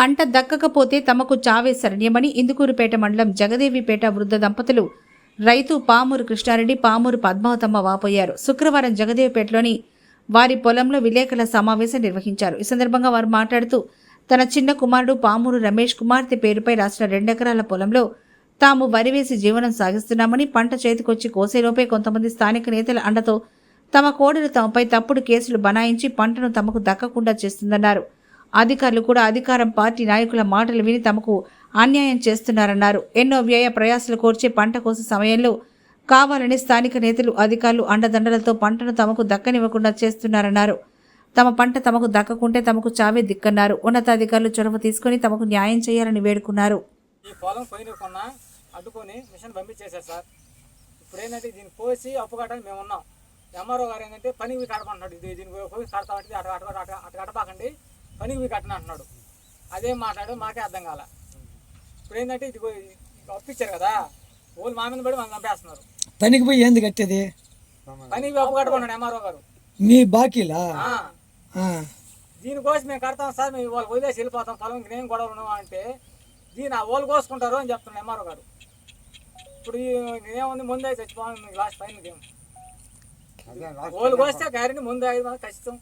పంట దక్కకపోతే తమకు చావే శరణ్యమని ఇందుకూరుపేట మండలం జగదేవిపేట వృద్ధ దంపతులు రైతు పామూరు కృష్ణారెడ్డి పామూరు పద్మావతమ్మ వాపోయారు. శుక్రవారం జగదేవిపేటలోని వారి పొలంలో విలేకరుల సమావేశం నిర్వహించారు. ఈ సందర్భంగా వారు మాట్లాడుతూ తన చిన్న కుమారుడు పామూరు రమేష్ కుమార్తె పేరుపై రాసిన రెండెకరాల పొలంలో తాము వరివేసి జీవనం సాగిస్తున్నామని పంట చేతికొచ్చి కోసేలోపే కొంతమంది స్థానిక నేతల అండతో తమ కోడలు తమపై తప్పుడు కేసులు బనాయించి పంటను తమకు దక్కకుండా చేస్తుందన్నారు. అధికారులు కూడా అధికారం పార్టీ నాయకుల మాటలు విని తమకు అన్యాయం చేస్తున్నారన్నారు ఎన్నో వ్యయ ప్రయాసాలు కోర్చే పంట కోసే సమయంలో కావాలని స్థానిక నేతలు అధికారులు అండదండలతో పంటను తమకు దక్కనివ్వకుండా చేస్తున్నారన్నారు తమ పంట తమకు దక్కకుంటే తమకు చావే దిక్కన్నారు ఉన్నతాధికారులు చొరవ తీసుకొని తమకు న్యాయం చేయాలని వేడుకున్నారు ఈ పొలం పోయినకున్నా అడ్డుకొని మిషన్ పంపించేశారు సార్ ఇప్పుడు ఏంటంటే దీన్ని కోసి అప్పు మేము ఉన్నాం ఎంఆర్ఓ గారు ఏంటంటే పని కడపంటున్నాడు దీన్ని పోయి కడతామంటే అటు అటు అటు అటు కట్టబాకండి పనికి పోయి కట్టను అంటున్నాడు అదేం మాట్లాడు మాకే అర్థం కాల. ఇప్పుడు ఏంటంటే ఇది పోయి- ఇది అప్పు ఇచ్చారు కదా వాళ్ళు మా మీద పడి మనం చంపేస్తున్నారు. పనికి పోయి ఏంది కట్టేది? పనికి అప్పు కట్టమన్నాడు ఎంఆర్ఓ గారు. మీ బాకీలా? ఆ, ఆ. దీనికోసం మేము కడతాం సార్ మేము వాళ్ళు వదిలేసి వెళ్ళిపోతాం పొలం నేను గొడవ ఉన్నాం అంటే దీని ఆ వాళ్ళు కోసుకుంటారు అని చెప్తున్నాడు ఎంఆర్ఓ గారు. ఇప్పుడు నేనేముంది ముందే చచ్చిపోవాలి లాస్ట్ పైన ఇదేం. వాళ్ళు కోస్తే ఐదు మంది ఖచ్చితం.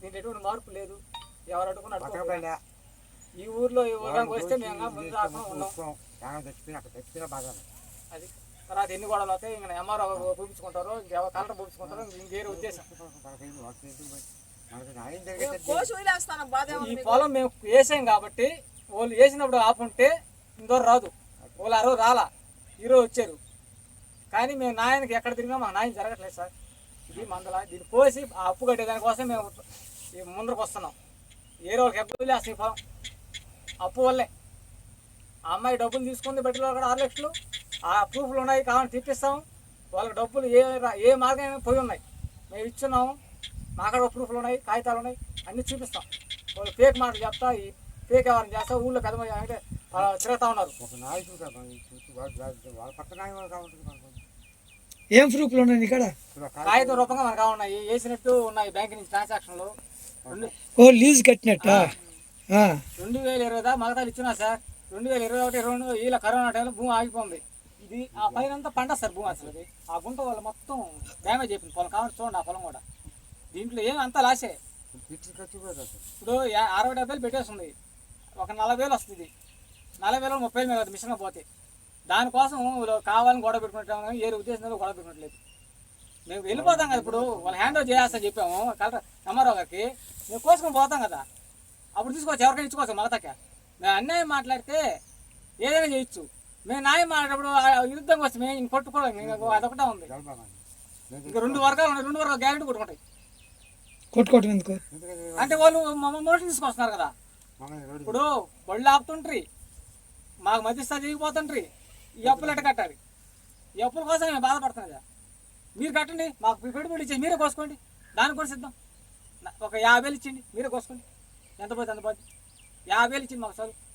దీంట్లో ఎటువంటి మార్పు లేదు. ఎవరు ఈ ఊర్లో ఈ ఊర్లో వస్తే మేము ముందు రాకుండా ఉన్నాం. అది. తర్వాత ఎన్ని గొడవలు అవుతాయి ఇంకా ఎంఆర్ఓ చూపించుకుంటారు ఇంకెవరు కలెక్టర్ చూపించుకుంటారు ఇంకేరే ఉద్దేశం. ఈ పొలం మేము వేసాం కాబట్టి వాళ్ళు వేసినప్పుడు ఆపుంటే ఇందోరు రాదు. వాళ్ళు ఆ రోజు రాలా. ఈరోజు వచ్చారు. కానీ మేము నాయనకి ఎక్కడ తిరిగినా మా నాయన జరగట్లేదు సార్. ఇది మందల. దీన్ని కోసి ఆ అప్పు కట్టేదానికోసం మేము ఈ ముందరకు వస్తున్నాం ఏ రోజుకి ఎప్పుడు ఈ పొలం అప్పు వల్లే. ఆ అమ్మాయి డబ్బులు తీసుకుంది బట్టిలో కూడా ఆరు లక్షలు. ఆ ప్రూఫ్లు ఉన్నాయి కావాలని తిప్పిస్తాం వాళ్ళకి డబ్బులు ఏ ఏ మార్గం పోయి ఉన్నాయి. మేము ఇచ్చున్నాము. మాకాడ ప్రూఫ్లు ఉన్నాయి కాగితాలు ఉన్నాయి. అన్నీ చూపిస్తాం. వాళ్ళు ఫేక్ మాటలు చెప్తా ఈ ఫేక్ ఎవరిని చేస్తా ఊళ్ళో పెద్ద అంటే ఆ, తిరుగుతా ఉన్నారు. ఏం ప్రూఫ్లు ఉన్నాయి ఇక్కడ కాగితం రూపంగా మనకు ఉన్నాయి వేసినట్టు ఉన్నాయి బ్యాంక్ నుంచి ట్రాన్సాక్షన్లు. ఓ లీజ్ కట్టినట్ట? ఆ. రెండు వేల ఇరవై దా మగతాలు ఇచ్చినా సార్. రెండు వేల ఇరవై ఒకటి రెండు వీళ్ళ కరోనా టైంలో భూమి ఆగిపోయింది. ఇది ఆ పైన అంతా పంట సార్ భూమి అసలు ఇది. ఆ గుంట వాళ్ళు మొత్తం డ్యామేజ్ అయిపోయింది. పొలం కాబట్టి చూడండి ఆ పొలం కూడా. దీంట్లో ఏమి అంతా లాసే. ఇప్పుడు అరవై డెబ్బైలు పెట్టేస్తుంది. ఒక నలభై వేలు వస్తుంది నలభై వేలు ముప్పై వేలు మీద మిషన్ పోతే. దానికోసం కావాలని గొడవ పెట్టుకుంటాం ఏ ఉద్దేశంలో గొడవ పెట్టుకోవట్లేదు. మేము వెళ్ళిపోతాం కదా ఇప్పుడు వాళ్ళు హ్యాండ్ ఓవర్ చేయాల్సిన చెప్పాము. కలెక్టర్ ఎంఆర్ఓ గారికి మేము కోసుకొని పోతాం కదా. అప్పుడు తీసుకోవచ్చు ఎవరికైనా ఇచ్చుకోవచ్చు మగతక్క మేము అన్యాయం మాట్లాడితే ఏదైనా చేయొచ్చు. మేము న్యాయం మాట్లాడేటప్పుడు ఆ యుద్ధంగా వస్తే మేము ఇంక కొట్టుకోవడం అదొకటే ఉంది. ఇంకా రెండు వర్గాలు ఉన్నాయి. రెండు వర్గాలు గ్యారెంటీ కొట్టుకుంటాయి. కొట్టుకోవటం ఎందుకు? అంటే వాళ్ళు మోషన్ తీసుకొస్తున్నారు కదా. ఇప్పుడు బళ్ళు ఆపుతుంట్రి మాకు మధ్యస్థ దిగిపోతుంట్రి ఈ అప్పులు ఎట్ట కట్టాలి? ఈ అప్పుల కోసం మేము బాధపడుతున్నాం కదా. మీరు కట్టండి మాకు పెట్టుబడి ఇచ్చి మీరే కోసుకోండి. దానికి కూడా సిద్ధం. ఒక యాభై వేలు ఇచ్చిండి మీరే కోసుకోండి. ఎంత పోతే ఎంత పోతే. యాభై వేలు ఇచ్చింది మాకు చదువు